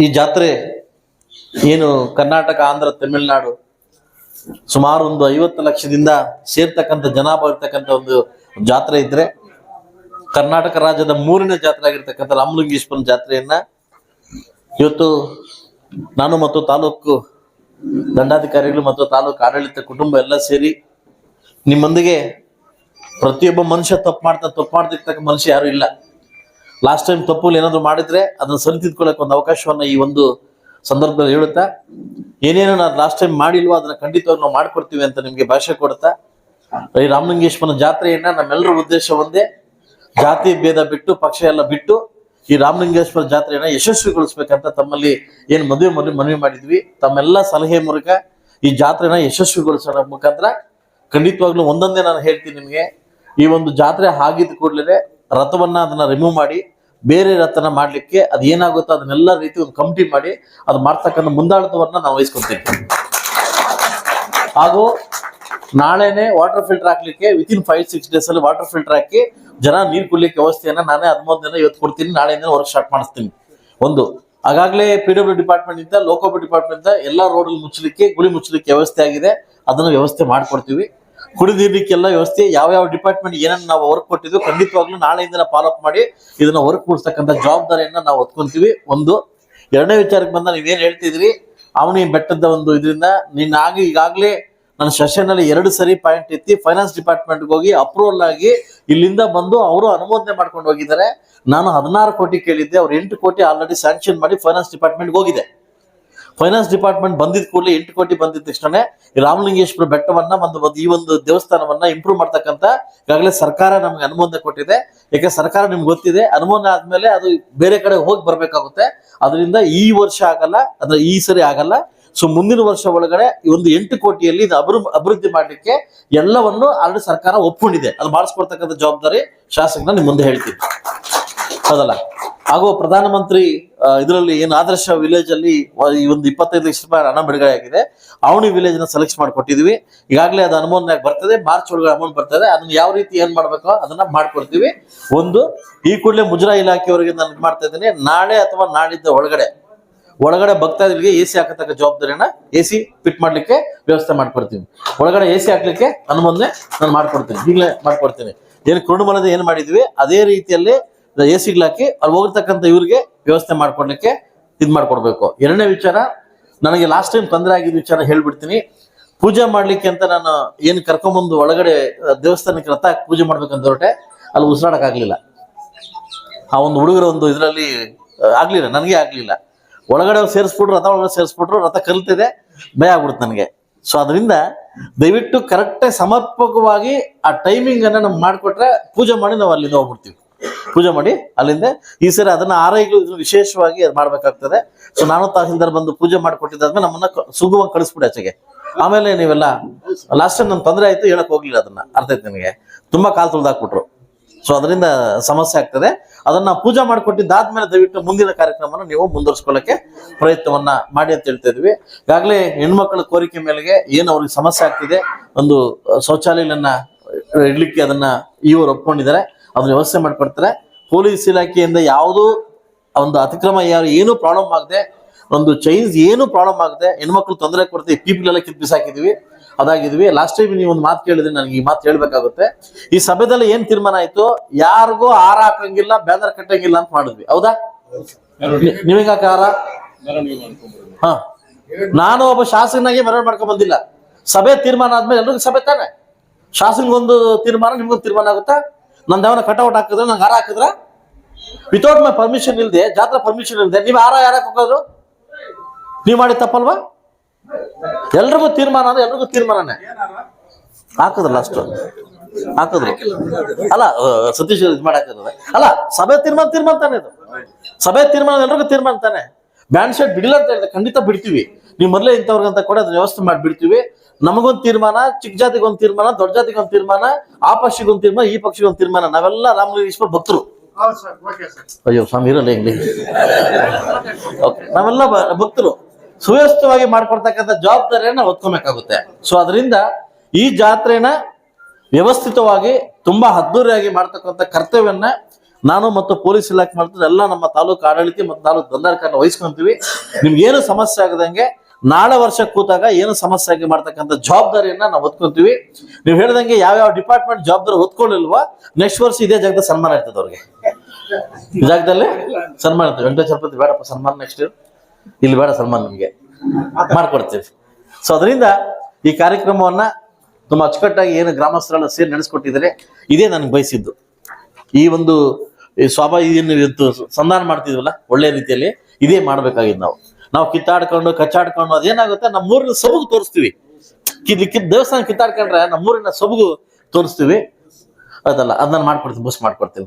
ಈ ಜಾತ್ರೆ ಏನು ಕರ್ನಾಟಕ, ಆಂಧ್ರ, ತಮಿಳುನಾಡು ಸುಮಾರು ಒಂದು ಐವತ್ತು ಲಕ್ಷದಿಂದ ಸೇರ್ತಕ್ಕಂಥ ಜನ ಇರ್ತಕ್ಕಂಥ ಒಂದು ಜಾತ್ರೆ ಇದ್ರೆ ಕರ್ನಾಟಕ ರಾಜ್ಯದ ಮೂರನೇ ಜಾತ್ರೆ ಆಗಿರ್ತಕ್ಕಂಥ ರಾಮಲಿಂಗೇಶ್ವರನ ಜಾತ್ರೆಯನ್ನ ಇವತ್ತು ನಾನು ಮತ್ತು ತಾಲೂಕು ದಂಡಾಧಿಕಾರಿಗಳು ಮತ್ತು ತಾಲೂಕು ಆಡಳಿತ ಕುಟುಂಬ ಎಲ್ಲ ಸೇರಿ ನಿಮ್ಮೊಂದಿಗೆ ಪ್ರತಿಯೊಬ್ಬ ಮನುಷ್ಯ ತಪ್ಪು ಮಾಡ್ತಾ ತಪ್ಪು ಮಾಡ್ತಿರ್ತಕ್ಕ ಮನುಷ್ಯ ಯಾರು ಇಲ್ಲ. ಲಾಸ್ಟ್ ಟೈಮ್ ತಪ್ಪು ಏನಾದ್ರು ಮಾಡಿದ್ರೆ ಅದನ್ನ ಸರಿತಿದ್ಕೊಳ್ಳೋಕೆ ಒಂದು ಅವಕಾಶವನ್ನ ಈ ಒಂದು ಸಂದರ್ಭದಲ್ಲಿ ಹೇಳುತ್ತಾ, ಏನೇನು ನಾನು ಲಾಸ್ಟ್ ಟೈಮ್ ಮಾಡಿಲ್ವೋ ಅದನ್ನ ಖಂಡಿತವಾಗಿ ನಾವು ಮಾಡ್ಕೊಡ್ತೀವಿ ಅಂತ ನಿಮಗೆ ಭಾಷೆ ಕೊಡ್ತಾ ಈ ರಾಮಲಿಂಗೇಶ್ವರನ ಜಾತ್ರೆಯನ್ನ ನಮ್ಮೆಲ್ಲರ ಉದ್ದೇಶ ಒಂದೇ, ಜಾತಿ ಭೇದ ಬಿಟ್ಟು ಪಕ್ಷ ಎಲ್ಲ ಬಿಟ್ಟು ಈ ರಾಮಲಿಂಗೇಶ್ವರ ಜಾತ್ರೆಯನ್ನ ಯಶಸ್ವಿಗೊಳಿಸ್ಬೇಕಂತ ತಮ್ಮಲ್ಲಿ ಏನು ಮದುವೆ ಮದುವೆ ಮನವಿ ಮಾಡಿದ್ವಿ. ತಮ್ಮೆಲ್ಲ ಸಲಹೆ ಮೂಲಕ ಈ ಜಾತ್ರೆನ ಯಶಸ್ವಿಗೊಳಿಸೋಣ ಮುಖಾಂತರ ಖಂಡಿತವಾಗ್ಲೂ ಒಂದೊಂದೇ ನಾನು ಹೇಳ್ತೀನಿ ನಿಮಗೆ, ಈ ಒಂದು ಜಾತ್ರೆ ಆಗಿದ್ದ ಕೂಡಲೇ ರಥವನ್ನ ಅದನ್ನ ರಿಮೂವ್ ಮಾಡಿ ಬೇರೆ ರಥನ ಮಾಡ್ಲಿಕ್ಕೆ ಅದು ಏನಾಗುತ್ತೋ ಅದನ್ನೆಲ್ಲ ರೀತಿ ಒಂದು ಕಮಿಟಿ ಮಾಡಿ ಅದು ಮಾಡ್ತಕ್ಕಂಥ ಮುಂದಾಳತ್ವವನ್ನ ನಾವು ವಹಿಸ್ಕೊತೀವಿ ಹಾಗೂ ನಾಳೆನೆ ವಾಟರ್ ಫಿಲ್ಟರ್ ಹಾಕ್ಲಿಕ್ಕೆ ವಿತಿನ್ ಫೈವ್ ಸಿಕ್ಸ್ ಡೇಸ್ ಅಲ್ಲಿ ವಾಟರ್ ಫಿಲ್ಟರ್ ಹಾಕಿ ಜನ ನೀರು ಕುಡ್ಲಿಕ್ಕೆ ವ್ಯವಸ್ಥೆಯನ್ನ ನಾನೇ ಹದಿಮೂರು ದಿನ ಇವತ್ತು ಕೊಡ್ತೀನಿ, ನಾಳೆಯಿಂದ ವರ್ಕ್ ಸ್ಟಾರ್ಟ್ ಮಾಡಿಸ್ತೀನಿ. ಒಂದು, ಆಗಾಗಲೇ ಪಿ ಡಬ್ಲ್ಯೂ ಡಿಪಾರ್ಟ್ಮೆಂಟ್ ಇಂದ ಲೋಕೋಪಿ ಡಿಪಾರ್ಟ್ಮೆಂಟ್ ಇಂದ ಎಲ್ಲಾ ರೋಡ್ ಮುಚ್ಚಲಿಕ್ಕೆ, ಗುಳಿ ಮುಚ್ಚಲಿಕ್ಕೆ ವ್ಯವಸ್ಥೆ ಆಗಿದೆ. ಅದನ್ನು ವ್ಯವಸ್ಥೆ ಮಾಡ್ಕೊಡ್ತೀವಿ. ಕುಡಿದಿರ್ಲಿಕ್ಕೆಲ್ಲ ವ್ಯವಸ್ಥೆ ಯಾವ ಯಾವ ಡಿಪಾರ್ಟ್ಮೆಂಟ್ ಏನನ್ನ ನಾವು ವರ್ಕ್ ಕೊಟ್ಟಿದ್ವಿ ಖಂಡಿತವಾಗ್ಲೂ ನಾಳೆಯಿಂದ ಫಾಲೋಅಪ್ ಮಾಡಿ ಇದನ್ನ ವರ್ಕ್ ಕೊಡ್ತಕ್ಕಂಥ ಜವಾಬ್ದಾರಿಯನ್ನ ನಾವು ಹೊತ್ಕೊಂತೀವಿ. ಒಂದು, ಎರಡನೇ ವಿಚಾರಕ್ಕೆ ಬಂದ ನೀವೇನ್ ಹೇಳ್ತಿದ್ರಿ? ಅವನಿ ಬೆಟ್ಟದ ಒಂದು ಇದರಿಂದ ಆಗಿ ಈಗಾಗಲೇ ನನ್ನ ಸೆಷನ್ ಅಲ್ಲಿ ಎರಡು ಸರಿ ಪಾಯಿಂಟ್ ಎತ್ತಿ ಫೈನಾನ್ಸ್ ಡಿಪಾರ್ಟ್ಮೆಂಟ್ ಹೋಗಿ ಅಪ್ರೂವಲ್ ಆಗಿ ಇಲ್ಲಿಂದ ಬಂದು ಅವರು ಅನುಮೋದನೆ ಮಾಡ್ಕೊಂಡು ಹೋಗಿದ್ದಾರೆ. ನಾನು ಹದಿನಾರು ಕೋಟಿ ಕೇಳಿದ್ದೆ, ಅವ್ರು ಎಂಟು ಕೋಟಿ ಆಲ್ರೆಡಿ ಸ್ಯಾಂಕ್ಷನ್ ಮಾಡಿ ಫೈನಾನ್ಸ್ ಡಿಪಾರ್ಟ್ಮೆಂಟ್ ಹೋಗಿದೆ. ಫೈನಾನ್ಸ್ ಡಿಪಾರ್ಟ್ಮೆಂಟ್ ಬಂದಿದ್ ಕೂಡಲೇ ಎಂಟು ಕೋಟಿ ಬಂದಿದ ತಕ್ಷಣ ರಾಮಲಿಂಗೇಶ್ವರ ಬೆಟ್ಟವನ್ನ ಒಂದು ಒಂದು ಈ ಒಂದು ದೇವಸ್ಥಾನವನ್ನ ಇಂಪ್ರೂವ್ ಮಾಡ್ತಕ್ಕಂತ ಈಗಾಗಲೇ ಸರ್ಕಾರ ನಮ್ಗೆ ಅನುಮೋದನೆ ಕೊಟ್ಟಿದೆ. ಯಾಕೆ ಸರ್ಕಾರ ನಿಮ್ಗೆ ಗೊತ್ತಿದೆ, ಅನುಮೋದನೆ ಆದ್ಮೇಲೆ ಅದು ಬೇರೆ ಕಡೆ ಹೋಗಿ ಬರ್ಬೇಕಾಗುತ್ತೆ. ಅದರಿಂದ ಈ ವರ್ಷ ಆಗಲ್ಲ, ಅಂದ್ರೆ ಈ ಸರಿ ಆಗಲ್ಲ. ಸೊ ಮುಂದಿನ ವರ್ಷ ಒಳಗಡೆ ಈ ಒಂದು ಎಂಟು ಕೋಟಿಯಲ್ಲಿ ಇದು ಅಭಿವೃ ಅಭಿವೃದ್ಧಿ ಮಾಡಲಿಕ್ಕೆ ಎಲ್ಲವನ್ನು ಆಲ್ರೆಡಿ ಸರ್ಕಾರ ಒಪ್ಕೊಂಡಿದೆ. ಅದು ಮಾಡಿಸ್ಕೊಡ್ತಕ್ಕಂಥ ಜವಾಬ್ದಾರಿ ಶಾಸಕನ ನಿಮ್ ಮುಂದೆ ಹೇಳ್ತೀನಿ. ಹೌದಲ್ಲ? ಹಾಗೂ ಪ್ರಧಾನಮಂತ್ರಿ ಇದರಲ್ಲಿ ಏನು ಆದರ್ಶ ವಿಲೇಜ್ ಅಲ್ಲಿ ಈ ಒಂದು ಇಪ್ಪತ್ತೈದು ಲಕ್ಷ ರೂಪಾಯಿ ಹಣ ಬಿಡುಗಡೆ ಆಗಿದೆ ಅವಣಿ ವಿಲೇಜ್ನ ಸೆಲೆಕ್ಟ್ ಮಾಡಿಕೊಟ್ಟಿದ್ವಿ. ಈಗಾಗಲೇ ಅದು ಅನುಮೋದನೆ ಬರ್ತದೆ ಮಾರ್ಚ್ ಒಳಗೆ ಅಮೌಂಟ್ ಬರ್ತದೆ. ಅದನ್ನ ಯಾವ ರೀತಿ ಏನ್ ಮಾಡ್ಬೇಕೋ ಅದನ್ನ ಮಾಡ್ಕೊಡ್ತೀವಿ. ಒಂದು, ಈ ಕೂಡಲೇ ಮುಜರಾ ಇಲಾಖೆಯವರಿಗೆ ನಾನು ಮಾಡ್ತಾ ಇದ್ದೀನಿ. ನಾಳೆ ಅಥವಾ ನಾಳಿದ್ದ ಒಳಗಡೆ ಒಳಗಡೆ ಭಕ್ತಾದಿಗಳಿಗೆ ಎ ಸಿ ಹಾಕತಕ್ಕ ಜವಾಬ್ದಾರಿಯನ್ನ ಎ ಸಿ ಫಿಟ್ ಮಾಡ್ಲಿಕ್ಕೆ ವ್ಯವಸ್ಥೆ ಮಾಡ್ಕೊಡ್ತೀನಿ. ಒಳಗಡೆ ಎ ಸಿ ಹಾಕ್ಲಿಕ್ಕೆ ಅನುಮೋದನೆ ನಾನು ಮಾಡ್ಕೊಡ್ತೀನಿ. ಈಗಲೇ ಮಾಡ್ಕೊಡ್ತೀನಿ. ಏನು ಕುರುಣಮಲದ ಏನ್ ಮಾಡಿದ್ವಿ? ಅದೇ ರೀತಿಯಲ್ಲಿ ಎ ಸಿಗ್ಲಾಕಿ ಅಲ್ಲಿ ಹೋಗಿರ್ತಕ್ಕಂಥ ಇವ್ರಿಗೆ ವ್ಯವಸ್ಥೆ ಮಾಡ್ಕೊಡ್ಲಿಕ್ಕೆ ಇದ್ ಮಾಡ್ಕೊಡ್ಬೇಕು. ಎರಡನೇ ವಿಚಾರ, ನನಗೆ ಲಾಸ್ಟ್ ಟೈಮ್ ತೊಂದರೆ ಆಗಿದ್ದ ವಿಚಾರ ಹೇಳ್ಬಿಡ್ತೀನಿ. ಪೂಜೆ ಮಾಡ್ಲಿಕ್ಕೆ ಅಂತ ನಾನು ಏನು ಕರ್ಕೊಂಬಂದು ಒಳಗಡೆ ದೇವಸ್ಥಾನಕ್ಕೆ ರಥ ಪೂಜೆ ಮಾಡ್ಬೇಕಂತ ಹೊರಟೆ, ಅಲ್ಲಿ ಉಸಿರಾಡಕ್ ಆಗ್ಲಿಲ್ಲ. ಆ ಒಂದು ಹುಡುಗರ ಒಂದು ಇದರಲ್ಲಿ ಆಗ್ಲಿಲ್ಲ, ನನಗೆ ಆಗ್ಲಿಲ್ಲ. ಒಳಗಡೆ ಸೇರಿಸ್ಬಿಟ್ರು, ರಥ ಒಳಗಡೆ ಸೇರಿಸ್ಬಿಟ್ರು, ರಥ ಕಲ್ತಿದೆ, ಭಯ ಆಗ್ಬಿಡುತ್ತೆ ನನಗೆ. ಸೊ ಅದರಿಂದ ದಯವಿಟ್ಟು ಕರೆಕ್ಟ್ ಸಮರ್ಪಕವಾಗಿ ಆ ಟೈಮಿಂಗ್ ಅನ್ನ ನಮ್ಗೆ ಮಾಡಿಕೊಟ್ರೆ ಪೂಜೆ ಮಾಡಿ ನಾವು ಅಲ್ಲಿಂದ ಹೋಗ್ಬಿಡ್ತೀವಿ. ಪೂಜೆ ಮಾಡಿ ಅಲ್ಲಿಂದ ಈ ಸರಿ ಅದನ್ನ ಆರೈಗಳು ಇದನ್ನ ವಿಶೇಷವಾಗಿ ಮಾಡ್ಬೇಕಾಗ್ತದೆ. ಸೊ ನಾನು ತಹಸೀಲ್ದಾರ್ ಬಂದು ಪೂಜೆ ಮಾಡಿಕೊಟ್ಟಿದ್ದಾದ್ಮೇಲೆ ನಮ್ಮನ್ನ ಸುಗುವಾಗಿ ಕಳಿಸ್ಬಿಡಿ ಆಚೆಗೆ. ಆಮೇಲೆ ನೀವೆಲ್ಲ ಲಾಸ್ಟ್ ಟೈಮ್ ನನ್ ತೊಂದರೆ ಆಯ್ತು ಹೇಳಕ್ ಹೋಗ್ಲಿಲ್ಲ ಅದನ್ನ. ಅರ್ಥ ಆಯ್ತು ನಿಮಗೆ? ತುಂಬಾ ಕಾಲ್ ತುಳ್ದಾಕ್ಬಿಟ್ರು ಸೊ ಅದರಿಂದ ಸಮಸ್ಯೆ ಆಗ್ತದೆ. ಅದನ್ನ ಪೂಜಾ ಮಾಡಿಕೊಟ್ಟಿದ್ದಾದ್ಮೇಲೆ ದಯವಿಟ್ಟು ಮುಂದಿನ ಕಾರ್ಯಕ್ರಮನ ನೀವು ಮುಂದುವರ್ಸ್ಕೊಳ್ಳಕ್ಕೆ ಪ್ರಯತ್ನವನ್ನ ಮಾಡಿ ಅಂತ ಹೇಳ್ತಾ ಇದ್ವಿ. ಈಗಾಗಲೇ ಹೆಣ್ಮಕ್ಳ ಕೋರಿಕೆ ಮೇಲೆ ಏನು ಅವ್ರಿಗೆ ಸಮಸ್ಯೆ ಆಗ್ತಿದೆ, ಒಂದು ಶೌಚಾಲಯಗಳನ್ನ ಇಡ್ಲಿಕ್ಕೆ ಅದನ್ನ ಇವರು ಒಪ್ಕೊಂಡಿದ್ದಾರೆ. ಅದನ್ನ ವ್ಯವಸ್ಥೆ ಮಾಡ್ಕೊಡ್ತಾರೆ. ಪೊಲೀಸ್ ಇಲಾಖೆಯಿಂದ ಯಾವುದು ಒಂದು ಅತಿಕ್ರಮ ಯಾರು ಏನು ಪ್ರಾಬ್ಲಮ್ ಆಗದೆ, ಒಂದು ಚೈನ್ಸ್ ಏನು ಪ್ರಾಬ್ಲಮ್ ಆಗದೆ ಹೆಣ್ಮಕ್ಳು ತೊಂದರೆ ಕೊಡ್ತೀವಿ ಪೀಪಲ್ ಎಲ್ಲ ಕಿತ್ ಬಿಸಾಕಿದ್ವಿ, ಅದಾಗಿದ್ವಿ. ಲಾಸ್ಟ್ ಟೈಮ್ ನೀವು ಒಂದು ಮಾತು ಕೇಳಿದ್ರೆ ನನಗೆ ಈ ಮಾತು ಹೇಳ್ಬೇಕಾಗುತ್ತೆ. ಈ ಸಭೆದಲ್ಲಿ ಏನ್ ತೀರ್ಮಾನ ಆಯ್ತು? ಯಾರಿಗೂ ಹಾರ ಹಾಕಂಗಿಲ್ಲ, ಬ್ಯಾನರ್ ಕಟ್ಟಂಗಿಲ್ಲ ಅಂತ ಮಾಡಿದ್ವಿ. ಹೌದಾ? ನೀವಿಂಗ ಹಾರ? ಹಾ. ನಾನು ಒಬ್ಬ ಶಾಸಕನಾಗಿ ಮೆರವಣಿಗೆ ಮಾಡ್ಕೊಂಡ್ ಬಂದಿಲ್ಲ. ಸಭೆ ತೀರ್ಮಾನ ಆದ್ಮೇಲೆ ಎಲ್ರಿಗೂ ಸಭೆ ತಾನೆ? ಶಾಸನಗೊಂದು ತೀರ್ಮಾನ, ನಿಮ್ಗೊಂದು ತೀರ್ಮಾನ ಆಗುತ್ತಾ? ನಂದು ದೇವನ ಕಟೌಟ್ ಹಾಕಿದ್ರೆ, ನಂಗೆ ಹಾರ ಹಾಕಿದ್ರೆ ವಿತೌಟ್ ಮೈ ಪರ್ಮಿಷನ್ ಇಲ್ಲದೆ ಜಾತ್ರಾ ಪರ್ಮಿಷನ್ ಇಲ್ಲದೆ ನೀವು ಹಾರ ಯಾರಕ್ಕೆ ಹೋಗೋದು? ನೀವು ಮಾಡಿ ತಪ್ಪಲ್ವಾ? ಎಲ್ರಿಗೂ ತೀರ್ಮಾನ ಅಂದ್ರೆ ಎಲ್ರಿಗೂ ತೀರ್ಮಾನನೇ. ಹಾಕಿದ್ರಲ್ಲ ಅಷ್ಟು. ಹಾಕಿದ್ರು. ಅಲ್ಲ ಸತೀಶ್ ಇದು ಮಾಡಾಕಿದ್ರೆ ಅಲ್ಲ, ಸಭೆ ತೀರ್ಮಾನ ತೀರ್ಮಾನ ತಾನೆ ಇದು. ಸಭೆ ತೀರ್ಮಾನ ಎಲ್ರಿಗೂ ತೀರ್ಮಾನ ತಾನೆ. ಬ್ಯಾಂಡ್ ಶರ್ಟ್ ಬಿಡಿಲ್ಲ ಅಂತ ಹೇಳಿದೆ ಖಂಡಿತ ಬಿಡ್ತೀವಿ. ನೀವು ಮೊದಲೇ ಇಂಥವ್ರಿಗಂತ ಕೂಡ ಅದನ್ನ ವ್ಯವಸ್ಥೆ ಮಾಡಿಬಿಡ್ತೀವಿ. ನಮಗೊಂದು ತೀರ್ಮಾನ ಚಿಕ್ಕ ಜಾತಿಗೆ ಒಂದು ತೀರ್ಮಾನ ದೊಡ್ಡ ಜಾತಿಗೆ ಒಂದು ತೀರ್ಮಾನ ಆ ಪಕ್ಷಿಗೆ ಒಂದು ತೀರ್ಮಾನ ಈ ಪಕ್ಷಿಗೆ ಒಂದು ತೀರ್ಮಾನ ನಾವೆಲ್ಲ ರಾಮಲಿಂಗೇಶ್ವರ ಭಕ್ತರು. ಅಯ್ಯೋ ಸ್ವಾಮಿ ಇರಲ್ಲ ಹೆಂಗ್ಲಿ? ನಾವೆಲ್ಲ ಭಕ್ತರು. ಸುವ್ಯವಸ್ಥವಾಗಿ ಮಾಡ್ಕೊಡ್ತಕ್ಕಂಥ ಜವಾಬ್ದಾರಿಯನ್ನ ಹೊತ್ಕೊಬೇಕಾಗುತ್ತೆ. ಸೊ ಅದರಿಂದ ಈ ಜಾತ್ರೆನ ವ್ಯವಸ್ಥಿತವಾಗಿ ತುಂಬಾ ಅದ್ದೂರಿಯಾಗಿ ಮಾಡ್ತಕ್ಕಂಥ ಕರ್ತವ್ಯವನ್ನ ನಾನು ಮತ್ತು ಪೊಲೀಸ್ ಇಲಾಖೆ ಮಾಡ್ತಾರೆ ಎಲ್ಲ ನಮ್ಮ ತಾಲೂಕು ಆಡಳಿತ ಮತ್ತು ತಾಲೂಕು ದಂಡಾಧಿಕಾರಿನ ವಹಿಸ್ಕೊಂತೀವಿ. ನಿಮ್ಗೆ ಏನು ಸಮಸ್ಯೆ ಆಗದಂಗೆ ನಾಳೆ ವರ್ಷ ಕೂತಾಗ ಏನು ಸಮಸ್ಯೆ ಆಗಿ ಮಾಡ್ತಕ್ಕಂಥ ಜವಾಬ್ದಾರಿಯನ್ನ ನಾವು ಹೊತ್ಕೊಂತೀವಿ. ನೀವು ಹೇಳ್ದಂಗೆ ಯಾವ್ಯಾವ ಡಿಪಾರ್ಟ್ಮೆಂಟ್ ಜವಾಬ್ದಾರಿ ಹೊತ್ಕೊಳ್ಳಿಲ್ವಾ ನೆಕ್ಸ್ಟ್ ವರ್ಷ ಇದೇ ಜಾಗದ ಸನ್ಮಾನ ಇರ್ತದೆ ಅವ್ರಿಗೆ. ಜಾಗದಲ್ಲಿ ಸನ್ಮಾನ ಇರ್ತದೆ. ವೆಂಕಟೇಶ್ವರಪತಿ ಬೇಡಪ್ಪ, ಸನ್ಮಾನ ನೆಕ್ಸ್ಟ್ ಇಲ್ಲಿ ಬೇಡ ಸನ್ಮಾನ ನಿಮ್ಗೆ. ಮಾಡ್ಕೊಡ್ತೀವಿ. ಸೊ ಅದರಿಂದ ಈ ಕಾರ್ಯಕ್ರಮವನ್ನ ತುಂಬಾ ಅಚ್ಚುಕಟ್ಟಾಗಿ ಏನು ಗ್ರಾಮಸ್ಥರೆಲ್ಲ ಸೇರಿ ನಡೆಸ್ಕೊಟ್ಟಿದ್ದಾರೆ, ಇದೇ ನನಗೆ ಬಯಸಿದ್ದು. ಈ ಒಂದು ಸ್ವಾಭಾವಿಕ ಸಂಧಾನ ಮಾಡ್ತಿದ್ವಲ್ಲ, ಒಳ್ಳೆ ರೀತಿಯಲ್ಲಿ ಇದೇ ಮಾಡ್ಬೇಕಾಗಿದ್ದು ನಾವು. ನಾವು ಕಿತ್ತಾಡ್ಕೊಂಡು, ಕಚ್ಚಾಡ್ಕೊಂಡು, ಅದೇನಾಗುತ್ತೆ? ನಮ್ಮೂರಿನ ಸೊಬಗು ತೋರಿಸ್ತೀವಿ. ಕಿದ್ ದೇವಸ್ಥಾನ ಕಿತ್ತಾಡ್ಕೊಂಡ್ರೆ ನಮ್ಮೂರಿನ ಸೊಬಗು ತೋರಿಸ್ತೀವಿ. ಅದಲ್ಲ, ಅದನ್ನ ಮಾಡ್ಕೊಡ್ತೀವಿ ಬಸ್ ಮಾಡ್ಕೊಡ್ತೀವಿ